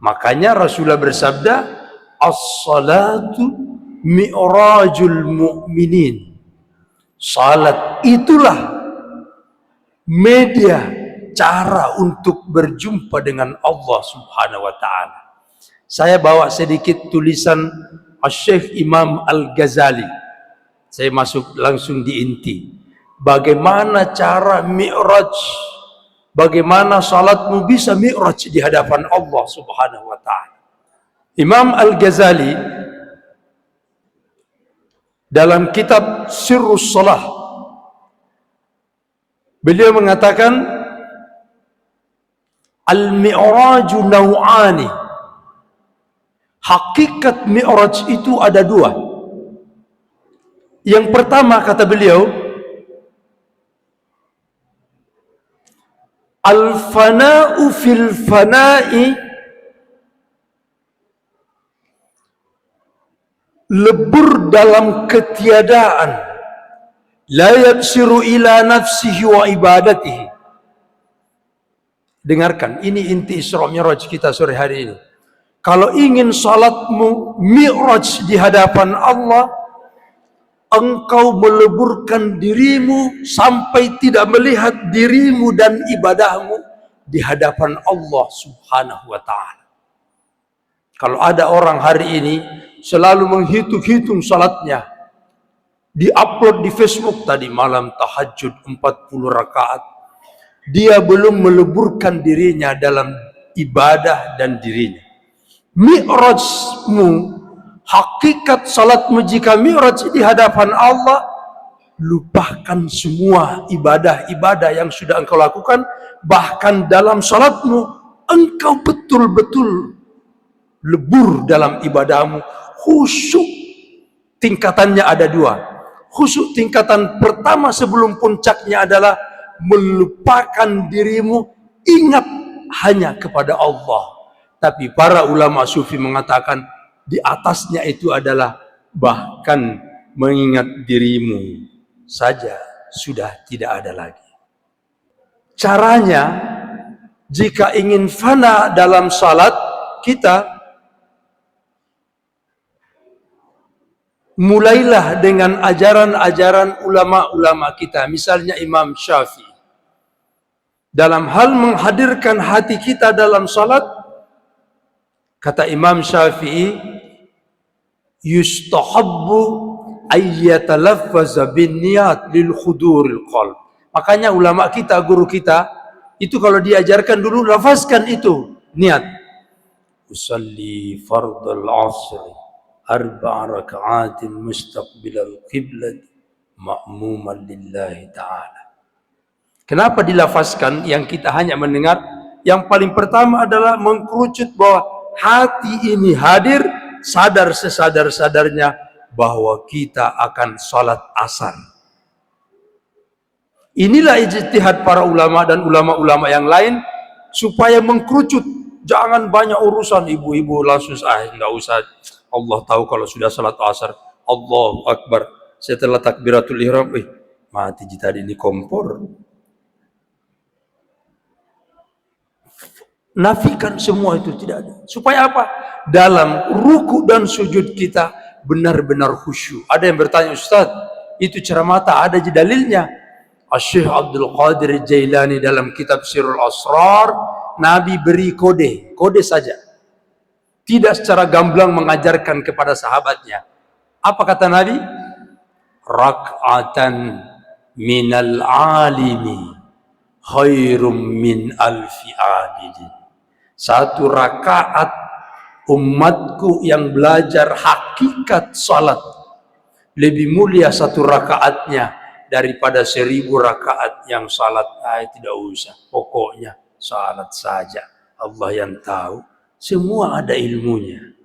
Makanya Rasulullah bersabda, As-salatu mi'rajul mu'minin. Salat itulah media cara untuk berjumpa dengan Allah Subhanahu wa taala. Saya bawa sedikit tulisan Syekh Imam Al-Ghazali. Saya masuk langsung di inti. Bagaimana cara mi'raj? Bagaimana salatmu bisa mi'raj di hadapan Allah Subhanahu wa taala? Imam Al-Ghazali dalam kitab Sirrus Salah beliau mengatakan al-mi'raju naw'ani hakikat mi'raj itu ada dua yang pertama kata beliau al-fana'u fil fana'i. Lebur dalam ketiadaan. La yabsiru ila nafsihi wa ibadatihi. Dengarkan ini inti Isra Mi'raj kita sore hari ini. Kalau ingin salatmu mi'raj di hadapan Allah engkau meleburkan dirimu sampai tidak melihat dirimu dan ibadahmu di hadapan Allah Subhanahu wa taala kalau ada orang hari ini selalu menghitung-hitung salatnya. Di-upload di Facebook tadi malam tahajud 40 rakaat. Dia belum meleburkan dirinya dalam ibadah dan dirinya. Mi'rajmu, hakikat salatmu jika mi'raj di hadapan Allah, lupakan semua ibadah-ibadah yang sudah engkau lakukan, bahkan dalam salatmu, engkau betul-betul lebur dalam ibadahmu. Khusyuk tingkatannya ada dua. Khusyuk tingkatan pertama sebelum puncaknya adalah melupakan dirimu ingat hanya kepada Allah. Tapi para ulama sufi mengatakan di atasnya itu adalah bahkan mengingat dirimu saja sudah tidak ada lagi. Caranya jika ingin fana dalam salat kita mulailah dengan ajaran-ajaran ulama-ulama kita. Misalnya Imam Syafi'i. Dalam hal menghadirkan hati kita dalam salat kata Imam Syafi'i yustahabbu ayyatalaffaza bin niyat lil khuduril qalb makanya ulama kita guru kita itu kalau diajarkan dulu lafazkan itu niat usalli fardal asri arba raka'atin mustaqbilal qiblat ma'muman lillahi ta'ala. Kenapa dilafazkan yang kita hanya mendengar? Yang paling pertama adalah mengkerucut bahwa hati ini hadir sadar sesadar-sadarnya bahwa kita akan salat asar. Inilah ijtihad para ulama dan ulama-ulama yang lain supaya mengkerucut jangan banyak urusan ibu-ibu langsung ah enggak usah Allah tahu kalau sudah salat asar. Allah Akbar. Setelah takbiratul ihram, eh, mati tadi ini kompor. Nafikan semua itu tidak ada. Supaya apa? Dalam ruku dan sujud kita benar-benar khusyuk. Ada yang bertanya, Ustaz, itu ceramata ada di dalilnya. Syekh Abdul Qadir Jailani dalam kitab Sirul Asrar, Nabi beri kode, kode saja tidak secara gamblang mengajarkan kepada sahabatnya. Apa kata Nabi? Rak'atan minal alimi khairum min alfi abidin. Satu rakaat umatku yang belajar hakikat salat lebih mulia satu rakaatnya daripada seribu rakaat yang salat. Ah, tidak usah. Pokoknya salat saja. Allah yang tahu. Semua ada ilmunya.